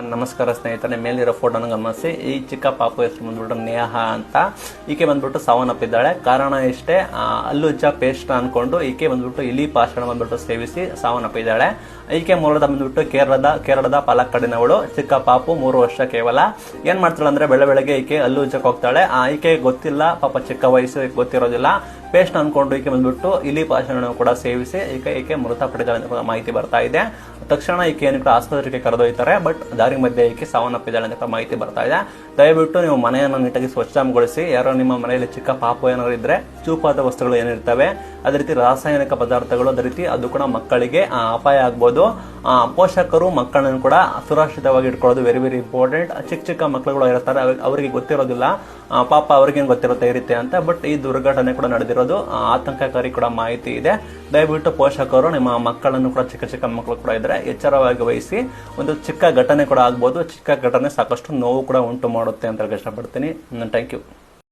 ನಮಸ್ಕಾರ ಸ್ನೇಹಿತರೆ ಮೇಲಿರೋ ಫೋಟೋನ ಗಮನಿಸಿ. ಈ ಚಿಕ್ಕ ಪಾಪು ಹೆಸರು ಬಂದ್ಬಿಟ್ಟು ನೇಹ ಅಂತ. ಈಕೆ ಬಂದ್ಬಿಟ್ಟು ಸಾವನ್ನಪ್ಪಿದ್ದಾಳೆ. ಕಾರಣ ಇಷ್ಟೇ ಅಲ್ಲುಜ್ಜ ಪೇಸ್ಟ್ ಅನ್ಕೊಂಡು ಈಕೆ ಬಂದ್ಬಿಟ್ಟು ಇಲಿ ಪಾಷಣ ಬಂದ್ಬಿಟ್ಟು ಸೇವಿಸಿ ಸಾವನ್ನಪ್ಪಿದ್ದಾಳೆ. ಈಕೆ ಮೂಲದ ಬಂದ್ಬಿಟ್ಟು ಕೇರಳದ ಕೇರಳದ ಪಾಲಕ್ಕಾಡಿನವಳು. ಚಿಕ್ಕ ಪಾಪು ಮೂರು ವರ್ಷ ಕೇವಲ. ಏನ್ ಮಾಡ್ತಾಳೆ ಅಂದ್ರೆ ಬೆಳೆ ಬೆಳಗ್ಗೆ ಈಕೆ ಅಲ್ಲುಜ್ಜಕ್ಕೆ ಹೋಗ್ತಾಳೆ. ಆ, ಈಕೆ ಗೊತ್ತಿಲ್ಲ, ಪಾಪ ಚಿಕ್ಕ ವಯಸ್ಸು, ಗೊತ್ತಿರೋದಿಲ್ಲ. ಪೇಸ್ಟ್ ಅನ್ಕೊಂಡು ಈಕೆ ಬಂದ್ಬಿಟ್ಟು ಇಲಿ ಪಾಷಣ ಕೂಡ ಸೇವಿಸಿ ಈಕೆ ಈಕೆ ಮೃತ ಕೂಡ ಮಾಹಿತಿ ಬರ್ತಾ ಇದೆ. ತಕ್ಷಣ ಈಕೆ ಏನು ಕೂಡ ಆಸ್ಪತ್ರೆಗೆ ಕರೆದೊಯ್ತಾರೆ, ಬಟ್ ದಾರಿ ಮಧ್ಯಕ್ಕೆ ಸಾವನ್ನಪ್ಪಿದ್ದಾಳೆ ಅಂತ ಮಾಹಿತಿ ಬರ್ತಾ ಇದೆ. ದಯವಿಟ್ಟು ನೀವು ಮನೆಯನ್ನು ನೀಟಾಗಿ ಸ್ವಚ್ಛಗೊಳಿಸಿ ಯಾರೋ ನಿಮ್ಮ ಮನೆಯಲ್ಲಿ ಚಿಕ್ಕ ಪಾಪು ಏನಾದ್ರು ಇದ್ರೆ ಚೂಪಾದ ವಸ್ತುಗಳು ಏನಿರ್ತವೆ, ಅದೇ ರೀತಿ ರಾಸಾಯನಿಕ ಪದಾರ್ಥಗಳು, ಅದೇ ರೀತಿ ಅದು ಕೂಡ ಮಕ್ಕಳಿಗೆ ಅಪಾಯ ಆಗ್ಬೋದು. ಪೋಷಕರು, ಮಕ್ಕಳನ್ನು ಕೂಡ ಸುರಕ್ಷಿತವಾಗಿ ಇಟ್ಕೊಳ್ಳೋದು ವೆರಿ ವೆರಿ ಇಂಪಾರ್ಟೆಂಟ್ ಚಿಕ್ಕ ಚಿಕ್ಕ ಮಕ್ಕಳುಗಳು ಇರ್ತಾರೆ ಅವ್ರಿಗೆ- ಗೊತ್ತಿರೋದಿಲ್ಲ. ಪಾಪ ಅವ್ರಿಗೇನು ಗೊತ್ತಿರುತ್ತೆ ಇರುತ್ತೆ ಅಂತ ಬಟ್ ಈ ದುರ್ಘಟನೆ ಕೂಡ ನಡೆದಿರೋದು. ಆತಂಕಕಾರಿ ಕೂಡ ಮಾಹಿತಿ ಇದೆ. ದಯವಿಟ್ಟು ಪೋಷಕರು, ನಿಮ್ಮ ಮಕ್ಕಳನ್ನು ಕೂಡ ಚಿಕ್ಕ ಚಿಕ್ಕ ಮಕ್ಕಳು ಕೂಡ ಇದ್ರೆ ಎಚ್ಚರವಾಗಿ ವಹಿಸಿ. ಒಂದು ಚಿಕ್ಕ ಘಟನೆ ಕೂಡ ಆಗ್ಬೋದು. ಚಿಕ್ಕ ಘಟನೆ ಸಾಕಷ್ಟು ನೋವು ಕೂಡ ಉಂಟು ಮಾಡುತ್ತೆ ಅಂತ ಇಷ್ಟಪಡ್ತೀನಿ. Thank you